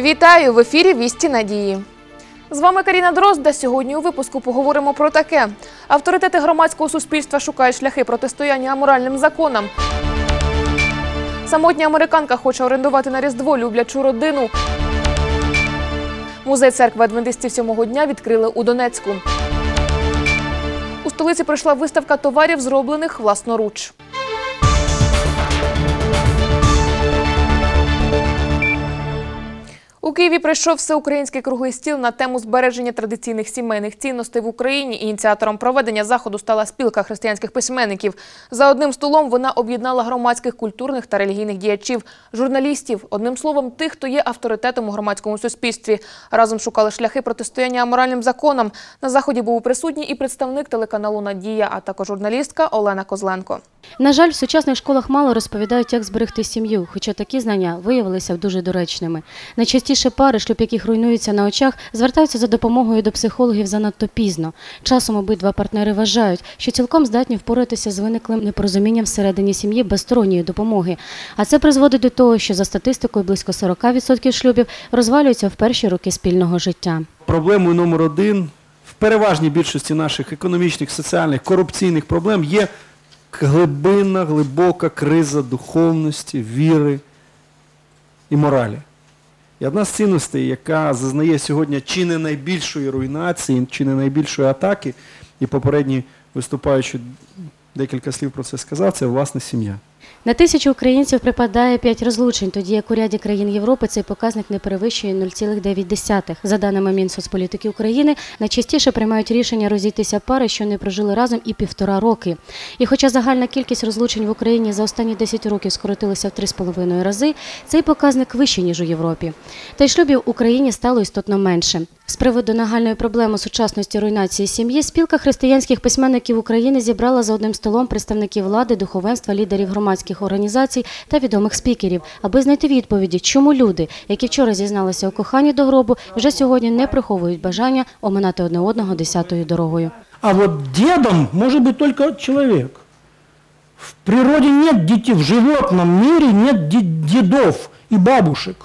Вітаю в ефірі Вісті Надії. З вами Каріна Дрозда. Сьогодні у випуску поговоримо про таке: авторитети громадського суспільства шукають шляхи протистояння аморальним законам. Самотня американка хоче орендувати на Різдво люблячу родину. Музей церкви адвентистів сьомого дня відкрили у Донецьку. У столиці пройшла виставка товарів, зроблених власноруч. У Києві пройшов всеукраїнський круглий стіл на тему збереження традиційних сімейних цінностей в Україні. Ініціатором проведення заходу стала спілка християнських письменників. За одним столом вона об'єднала громадських, культурних та релігійних діячів, журналістів, одним словом, тих, хто є авторитетом у громадському суспільстві. Разом шукали шляхи протистояння аморальним законам. На заході був присутній і представник телеканалу Надія, а також журналістка Олена Козленко. На жаль, в сучасних школах мало розповідають, як зберегти сім'ю, хоча такі знання виявилися дуже доречними. Найчастіше пари, шлюб яких руйнуються на очах, звертаються за допомогою до психологів занадто пізно. Часом обидва партнери вважають, що цілком здатні впоратися з виниклим непорозумінням всередині сім'ї без сторонньої допомоги. А це призводить до того, що за статистикою близько 40% шлюбів розвалюються в перші роки спільного життя. Проблемою номер один в переважній більшості наших економічних, соціальних, корупційних проблем є глибинна, глибока криза духовності, віри і моралі. І одна з цінностей, яка зазнає сьогодні чи не найбільшої руйнації, чи не найбільшої атаки, і попередній виступаючий декілька слів про це сказав, це власне сім'я. На тисячу українців припадає 5 розлучень, тоді як у ряді країн Європи цей показник не перевищує 0,9. За даними Мінсоцполітики України, найчастіше приймають рішення розійтися пари, що не прожили разом і півтора роки. І хоча загальна кількість розлучень в Україні за останні 10 років скоротилася в 3,5 рази, цей показник вищий, ніж у Європі. Та й шлюбів в Україні стало істотно менше. З приводу нагальної проблеми сучасності руйнації сім'ї, спілка християнських письменників України зібрала за одним столом представників влади, духовенства, лідерів громадських організацій та відомих спікерів, аби знайти відповіді, чому люди, які вчора зізналися у коханні до гробу, вже сьогодні не приховують бажання оминати одне одного десятою дорогою. А от дідом може бути тільки чоловік. В природі нет детей, в животном мире нет дідів и бабушек.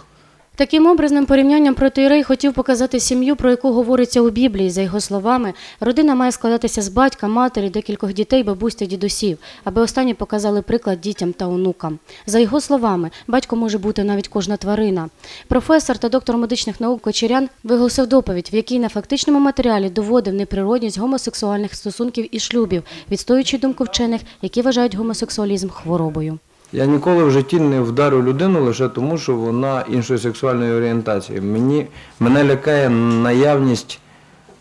Таким образним порівнянням протоїрей хотів показати сім'ю, про яку говориться у Біблії. За його словами, родина має складатися з батька, матері, декількох дітей, бабусь та дідусів, аби останні показали приклад дітям та онукам. За його словами, батько може бути навіть кожна тварина. Професор та доктор медичних наук Кочерян виголосив доповідь, в якій на фактичному матеріалі доводив неприродність гомосексуальних стосунків і шлюбів, відстоюючи думку вчених, які вважають гомосексуалізм хворобою. Я ніколи в житті не вдарю людину лише тому, що вона іншої сексуальної орієнтації. Мені, мене лякає наявність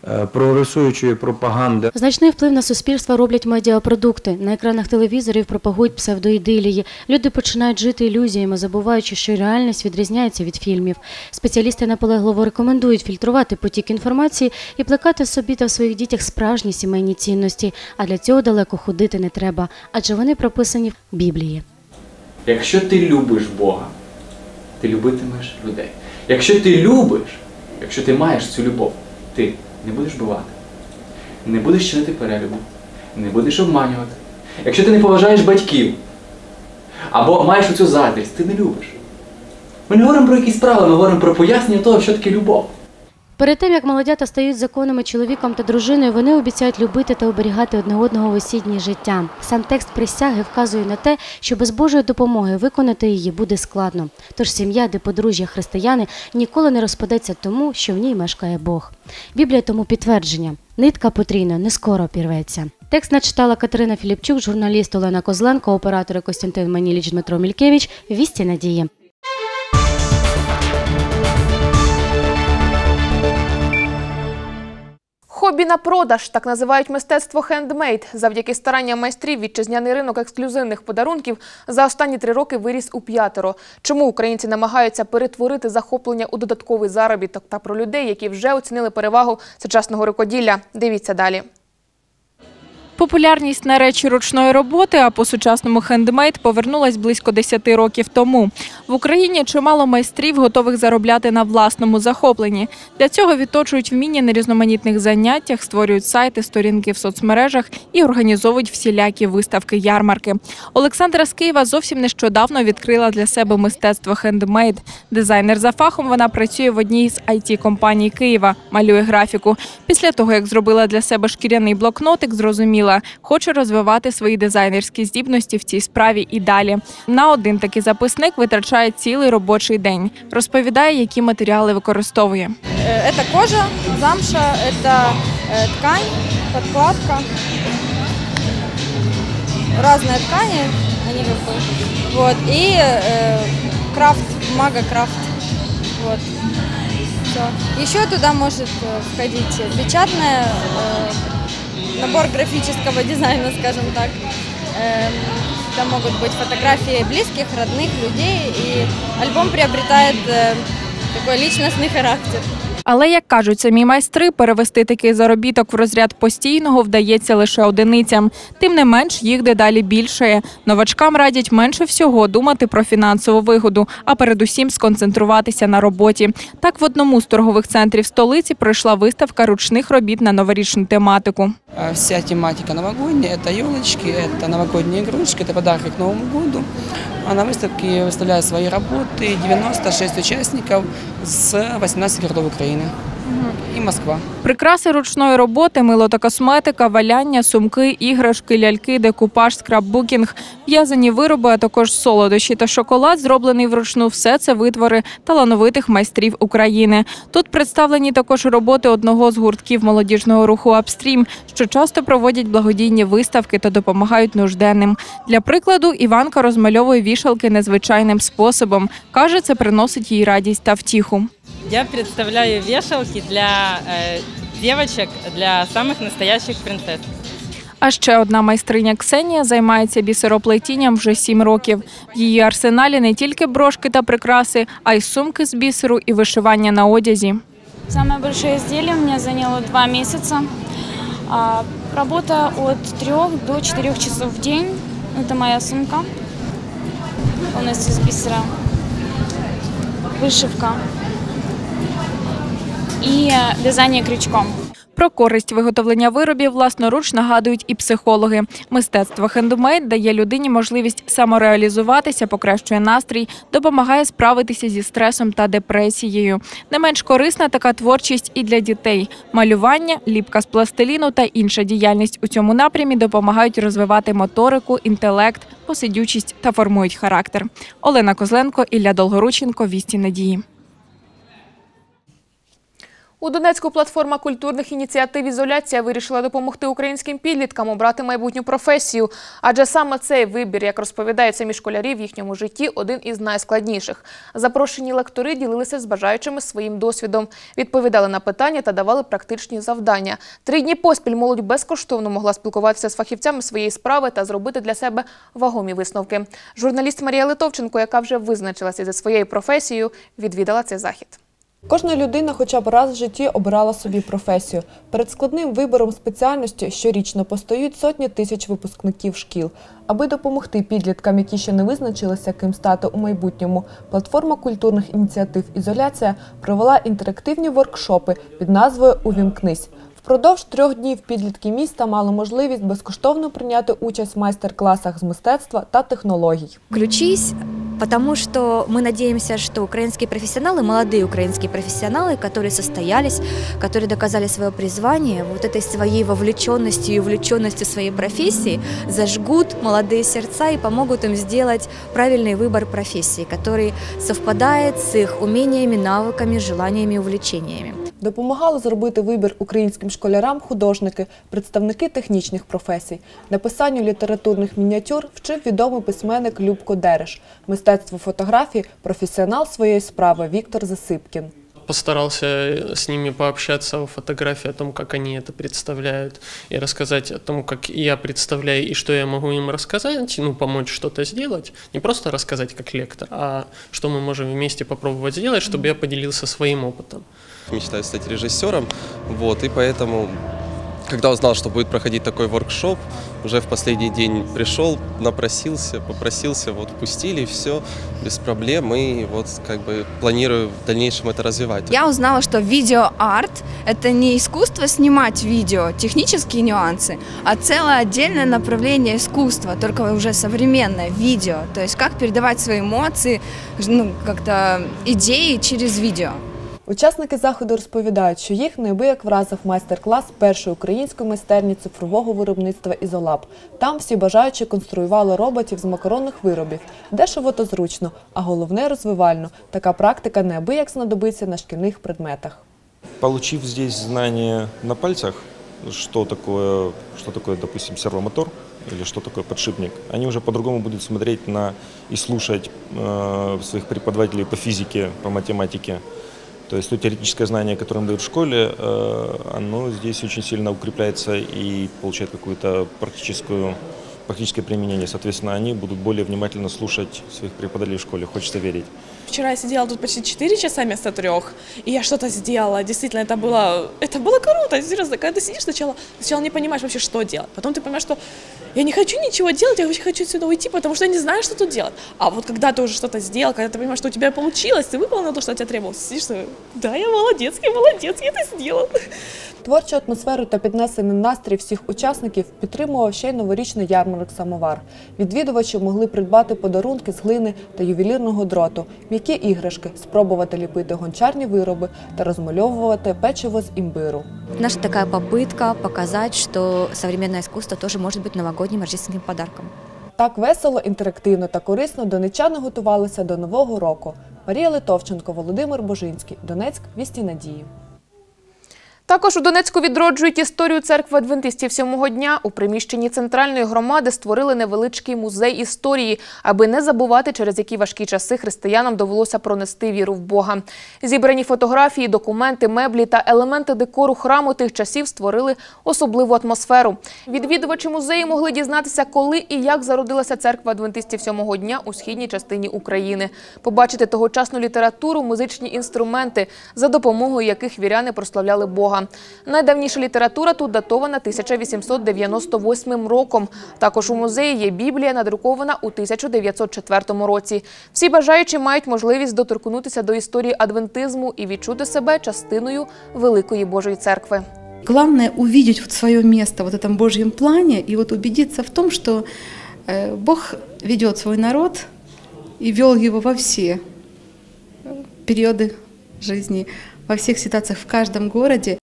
е, прогресуючої пропаганди. Значний вплив на суспільство роблять медіапродукти. На екранах телевізорів пропагують псевдоідилії. Люди починають жити ілюзіями, забуваючи, що реальність відрізняється від фільмів. Спеціалісти наполегливо рекомендують фільтрувати потік інформації і плекати в собі та в своїх дітях справжні сімейні цінності. А для цього далеко ходити не треба, адже вони прописані в Біблії. Якщо ти любиш Бога, ти любитимеш людей. Якщо ти любиш, якщо ти маєш цю любов, ти не будеш бувати, не будеш чинити перелюбу, не будеш обманювати. Якщо ти не поважаєш батьків, або маєш оцю заздрість, ти не любиш. Ми не говоримо про якісь правила, ми говоримо про пояснення того, що таке любов. Перед тим, як молодята стають законними чоловіком та дружиною, вони обіцяють любити та оберігати одне одного в осіннє життя. Сам текст присяги вказує на те, що без Божої допомоги виконати її буде складно. Тож сім'я, де подружжя християни, ніколи не розпадеться тому, що в ній мешкає Бог. Біблія тому підтвердження. Нитка потрійна не скоро пірветься. Текст начитала Катерина Філіпчук, журналіст Олена Козленко, оператори Костянтин Маніліч, Дмитро Мількевич. Вісті надії. Хобі на продаж так називають мистецтво хендмейд. Завдяки старанням майстрів вітчизняний ринок ексклюзивних подарунків за останні три роки виріс у п'ятеро. Чому українці намагаються перетворити захоплення у додатковий заробіток та про людей, які вже оцінили перевагу сучасного рукоділля? Дивіться далі. Популярність на речі ручної роботи, а по-сучасному хендмейд повернулась близько 10 років тому. В Україні чимало майстрів готових заробляти на власному захопленні. Для цього відточують вміння на різноманітних заняттях, створюють сайти, сторінки в соцмережах і організовують всілякі виставки, ярмарки. Олександра з Києва зовсім нещодавно відкрила для себе мистецтво хендмейд. Дизайнер за фахом вона працює в одній з it компаній Києва, малює графіку. Після того, як зробила для себе шкіряний блокнотик, зрозуміла, хоче розвивати свої дизайнерські здібності в цій справі і далі. На один такий записник витрачає цілий робочий день. Розповідає, які матеріали використовує. Э, Это кожа, замша, это э, ткань, подкладка. Разные ткани, они как бы, вот, и э, крафт, бумага крафт, вот. Все. Еще туда может э, входить печатная, э, набор графического дизайна, скажем так. Эм, Там могут быть фотографии близких, родных людей, и альбом приобретает э, такой личностный характер. Але як кажуть самі майстри, перевести такий заробіток в розряд постійного вдається лише одиницям. Тим не менш, їх дедалі більшає. Новачкам радять менше всього думати про фінансову вигоду, а передусім сконцентруватися на роботі. Так, в одному з торгових центрів столиці пройшла виставка ручних робіт на новорічну тематику. А Вся тематика новогодняя, это елочки, это новогодние игрушки, это подарки к Новому году. А на выставке выставляют свои работы 96 участников с 18 городов Украины и Москва. Прикраси ручної роботи, мило та косметика, валяння, сумки, іграшки, ляльки, декупаж, скраббукінг, в'язані вироби, а також солодощі та шоколад, зроблений вручну. Все це витвори талановитих майстрів України. Тут представлені також роботи одного з гуртків молодіжного руху Апстрім, що часто проводять благодійні виставки та допомагають нужденним. Для прикладу, Іванка розмальовує вішалки незвичайним способом. каже, це приносить їй радість та втіху. Я представляю вешалки для э, девочек, для самых настоящих принцесс. А ще одна майстриня Ксенія займається бісероплетінням вже сім років. В її арсеналі не тільки брошки та прикраси, а й сумки з бісеру і вишивання на одязі. Самое большое изделие у меня заняло два месяца. А, Работа от 3 до 4 часов в день. Это моя сумка. Полностью из бисера. Вышивка. И э, вязание крючком. Про користь виготовлення виробів власноруч нагадують і психологи. Мистецтво хендмейд дає людині можливість самореалізуватися, покращує настрій, допомагає справитися зі стресом та депресією. Не менш корисна така творчість і для дітей. Малювання, ліпка з пластиліну та інша діяльність у цьому напрямі допомагають розвивати моторику, інтелект, посидючість та формують характер. Олена Козленко, Ілля Долгорученко, Вісті Надії. У Донецьку платформа культурних ініціатив «Ізоляція» вирішила допомогти українським підліткам обрати майбутню професію. Адже саме цей вибір, як розповідають самі школярі, в їхньому житті один із найскладніших. Запрошені лектори ділилися з бажаючими своїм досвідом, відповідали на питання та давали практичні завдання. Три дні поспіль молодь безкоштовно могла спілкуватися з фахівцями своєї справи та зробити для себе вагомі висновки. Журналіст Марія Литовченко, яка вже визначилася зі своєю професією, відвідала цей захід. Кожна людина хоча б раз в житті обирала собі професію. Перед складним вибором спеціальності щорічно постають сотні тисяч випускників шкіл. Аби допомогти підліткам, які ще не визначилися, ким стати у майбутньому, платформа культурних ініціатив Ізоляція провела інтерактивні воркшопи під назвою Увімкнись. Впродовж трьох днів підлітки міста мали можливість безкоштовно прийняти участь в майстер-класах з мистецтва та технологій. Включись, потому что мы надеемся, что украинские профессионалы, молодые украинские профессионалы, которые состоялись, которые доказали свое призвание, вот этой своей вовлеченностью и увлеченностью своей профессии, зажгут молодые сердца и помогут им сделать правильный выбор профессии, который совпадает с их умениями, навыками, желаниями, увлечениями. Допомагали зробити вибір українським школярам художники, представники технічних професій. Написанню літературних мініатюр вчив відомий письменник Любко Дереш. Мистецтво фотографії – професіонал своєї справи Віктор Засипкін. Постарался с ними пообщаться о фотографии, о том, как они это представляют, и рассказать о том, как я представляю и что я могу им рассказать, ну, помочь что-то сделать. Не просто рассказать как лектор, а что мы можем вместе попробовать сделать, чтобы я поделился своим опытом. Мечтаю стать режиссером, вот, и поэтому когда узнал, что будет проходить такой воркшоп, уже в последний день пришел, напросился, попросился, вот пустили, все без проблем, и вот как бы планирую в дальнейшем это развивать. Я узнала, что видеоарт – это не искусство снимать видео, технические нюансы, а целое отдельное направление искусства, только уже современное, видео. То есть как передавать свои эмоции, ну, как-то идеи через видео. Учасники заходу розповідають, що їх неабияк вразив майстер-клас першої української майстерні цифрового виробництва «Ізолаб». Там всі бажаючі конструювали роботів з макаронних виробів. Дешево та зручно, а головне – розвивально. Така практика неабияк знадобиться на шкільних предметах. Получив здесь знания на пальцах, что такое, что такое, допустим, сервомотор или что такое подшипник, они уже по-другому будут смотреть на и слушать э, своих преподавателей по физике, по математике. То есть то теоретическое знание, которое им дают в школе, э, оно здесь очень сильно укрепляется и получает практическую практическое применение. Соответственно, они будут более внимательно слушать своих преподавателей в школе. Хочется верить. Вчера я сидела тут почти 4 часа вместо трех, и я что-то сделала. Действительно, это было, это было круто, серьезно. Когда ты сидишь сначала, сначала не понимаешь вообще, что делать. Потом ты понимаешь, что я не хочу ничего делать, я вообще хочу отсюда уйти, потому что я не знаю, что тут делать. А вот когда ты уже что-то сделал, когда ты понимаешь, что у тебя получилось, ты выполнил то, что от тебя требовалось, сидишь, и, да, я молодец, я молодец, я это сделал. Творчу атмосферу та піднесений настрій всіх учасників підтримував ще й новорічний ярмарок самовар. Відвідувачі могли придбати подарунки з глини та ювелірного дроту, м'які іграшки, спробувати ліпити гончарні вироби та розмальовувати печиво з імбиру. Наша такая попытка показать, что современное искусство тоже может быть новогодним рождественским подарком. Так весело, інтерактивно та корисно донечани готувалися до Нового року. Марія Литовченко, Володимир Божинський, Донецьк, Вісті Надії. Також у Донецьку відроджують історію церкви адвентистів сьомого дня. У приміщенні центральної громади створили невеличкий музей історії, аби не забувати, через які важкі часи християнам довелося пронести віру в Бога. Зібрані фотографії, документи, меблі та елементи декору храму тих часів створили особливу атмосферу. Відвідувачі музею могли дізнатися, коли і як зародилася церква адвентистів сьомого дня у східній частині України, побачити тогочасну літературу, музичні інструменти, за допомогою яких віряни прославляли Бога. Найдавніша література тут датована 1898 роком. Також у музеї є Біблія, надрукована у 1904 році. Всі бажаючі мають можливість доторкнутися до історії адвентизму і відчути себе частиною Великої Божої церкви. Главное увидеть вот свое место в вот этом Божьем плане и вот убедиться в том, что э, Бог ведет свой народ и вел его во все периоды жизни, во всех ситуациях, в каждом городе.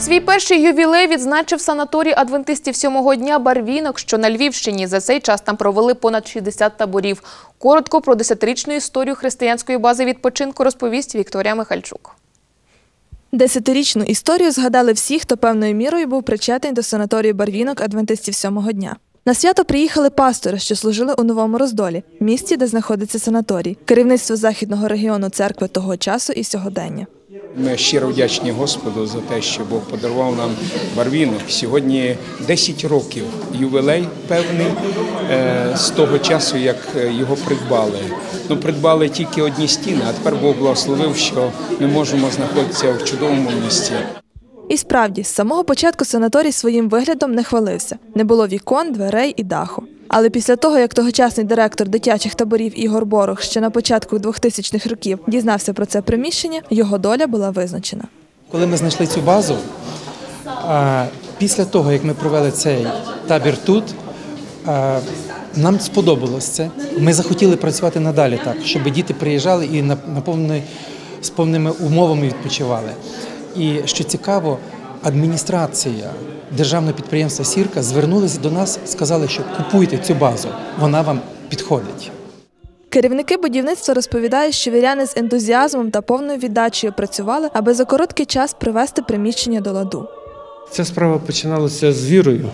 Свій перший ювілей відзначив санаторій адвентистів сьомого дня Барвінок, що на Львівщині. За цей час там провели понад 60 таборів. Коротко про десятирічну історію християнської бази відпочинку розповість Вікторія Михальчук. Десятирічну історію згадали всі, хто певною мірою був причетний до санаторію барвінок адвентистів сьомого дня. На свято приїхали пастори, що служили у новому роздолі, місті, де знаходиться санаторій, керівництво західного регіону церкви того часу і сьогодення. Ми щиро вдячні Господу за те, що Бог подарував нам барвінок. Сьогодні 10 років ювілей певний е, з того часу, як його придбали. Ну, придбали тільки одні стіни, а тепер Бог благословив, що ми можемо знаходитися в чудовому місці. І справді, з самого початку санаторій своїм виглядом не хвалився. Не було вікон, дверей і даху. Але після того, як тогочасний директор дитячих таборів Ігор Борох ще на початку 2000-х років дізнався про це приміщення, його доля була визначена. Коли ми знайшли цю базу, після того, як ми провели цей табір тут, нам сподобалось це. Ми захотіли працювати надалі так, щоб діти приїжджали і на, повний, з повними умовами відпочивали. І що цікаво, адміністрація державного підприємства Сірка звернулася до нас, сказали, що купуйте цю базу, вона вам підходить. Керівники будівництва розповідають, що віряни з ентузіазмом та повною віддачею працювали, аби за короткий час привести приміщення до ладу. Ця справа починалася з вірою,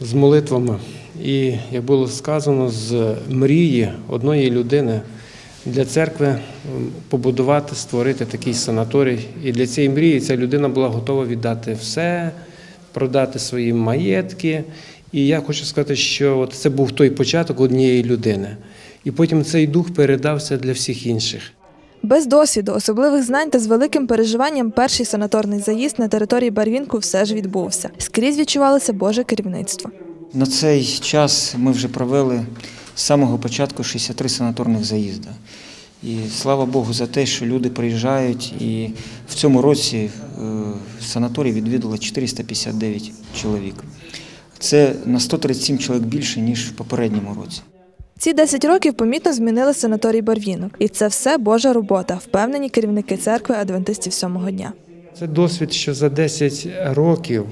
з молитвами. І, як було сказано, з мрії одної людини для церкви побудувати, створити такий санаторій. І для цієї мрії ця людина була готова віддати все, продати свої маєтки. І я хочу сказати, що от це був той початок однієї людини. І потім цей дух передався для всіх інших. Без досвіду, особливих знань та з великим переживанням перший санаторний заїзд на території Барвінку все ж відбувся. Скрізь відчувалося Боже керівництво. На цей час ми вже провели з самого початку 63 санаторних заїзди. І слава Богу за те, що люди приїжджають, і в цьому році е, санаторій відвідало 459 чоловік. Це на 137 чоловік більше, ніж в попередньому році. Ці 10 років помітно змінили санаторій Барвінок. І це все Божа робота, впевнені керівники церкви адвентистів сьомого дня. Це досвід, що за 10 років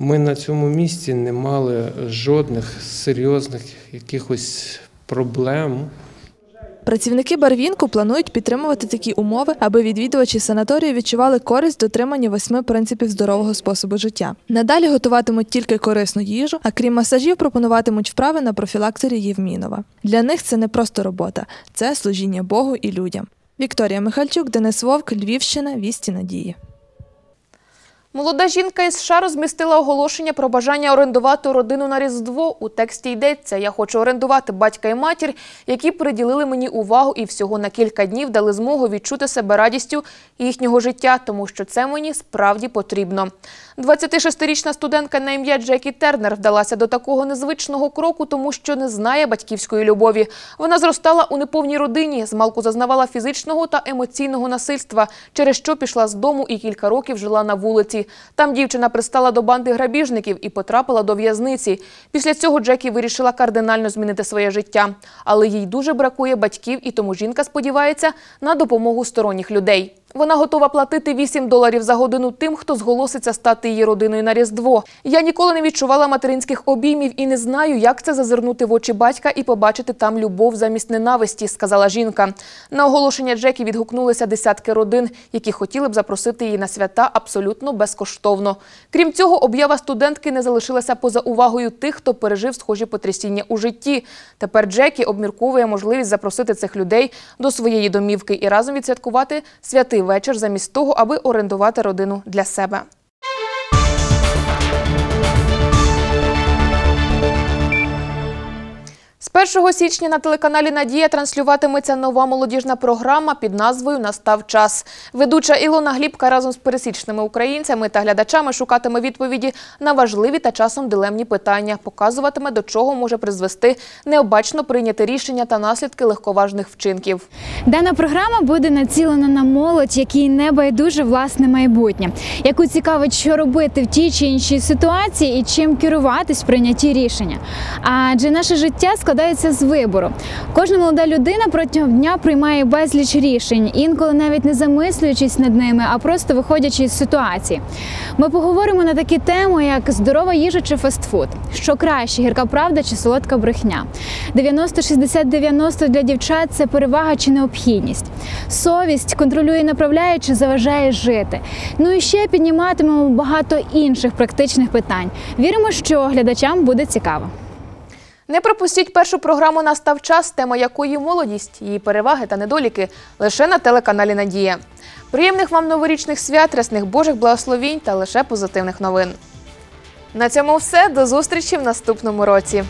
ми на цьому місці не мали жодних серйозних якихось проблем. Працівники Барвінку планують підтримувати такі умови, аби відвідувачі санаторію відчували користь дотримання восьми принципів здорового способу життя. Надалі готуватимуть тільки корисну їжу, а крім масажів, пропонуватимуть вправи на профілакторії Євмінова. Для них це не просто робота, це служіння Богу і людям. Вікторія Михальчук, Денис Вовк, Львівщина, Вісті Надії. Молода жінка із США розмістила оголошення про бажання орендувати родину на Різдво. У тексті йдеться «Я хочу орендувати батька і матір, які приділили мені увагу і всього на кілька днів дали змогу відчути себе радістю їхнього життя, тому що це мені справді потрібно». 26-річна студентка на ім'я Джекі Тернер вдалася до такого незвичного кроку, тому що не знає батьківської любові. Вона зростала у неповній родині, змалку зазнавала фізичного та емоційного насильства, через що пішла з дому і кілька років жила на вулиці. Там дівчина пристала до банди грабіжників і потрапила до в'язниці. Після цього Джекі вирішила кардинально змінити своє життя. Але їй дуже бракує батьків, і тому жінка сподівається на допомогу сторонніх людей. Вона готова платити 8 доларів за годину тим, хто зголоситься стати її родиною на Різдво. Я ніколи не відчувала материнських обіймів і не знаю, як це зазирнути в очі батька і побачити там любов замість ненависті, сказала жінка. На оголошення Джекі відгукнулися десятки родин, які хотіли б запросити її на свята абсолютно безкоштовно. Крім цього, об'ява студентки не залишилася поза увагою тих, хто пережив схожі потрясіння у житті. Тепер Джекі обмірковує можливість запросити цих людей до своєї домівки і разом відсвяткувати вечір замість того, аби орендувати родину для себе. З 1 січня на телеканалі Надія транслюватиметься нова молодіжна програма під назвою Настав час. Ведуча Ілона Глібка разом з пересічними українцями та глядачами шукатиме відповіді на важливі та часом дилемні питання, показуватиме, до чого може призвести необачно прийняти рішення та наслідки легковажних вчинків. Дана програма буде націлена на молодь, якій не байдуже власне майбутнє, яку цікавить, що робити в тій чи іншій ситуації і чим керуватись в прийнятті рішення. Адже наше життя складається з вибору. Кожна молода людина протягом дня приймає безліч рішень, інколи навіть не замислюючись над ними, а просто виходячи з ситуації. Ми поговоримо на такі теми, як здорова їжа чи фастфуд, що краще, гірка правда чи солодка брехня. 90-60-90 для дівчат це перевага чи необхідність. Совість контролює направляє чи заважає жити. Ну і ще підніматимемо багато інших практичних питань. Віримо, що глядачам буде цікаво. Не пропустіть першу програму Настав час, тема якої молодість, її переваги та недоліки лише на телеканалі Надія. Приємних вам новорічних свят, рясних Божих благословінь та лише позитивних новин. На цьому все. До зустрічі в наступному році.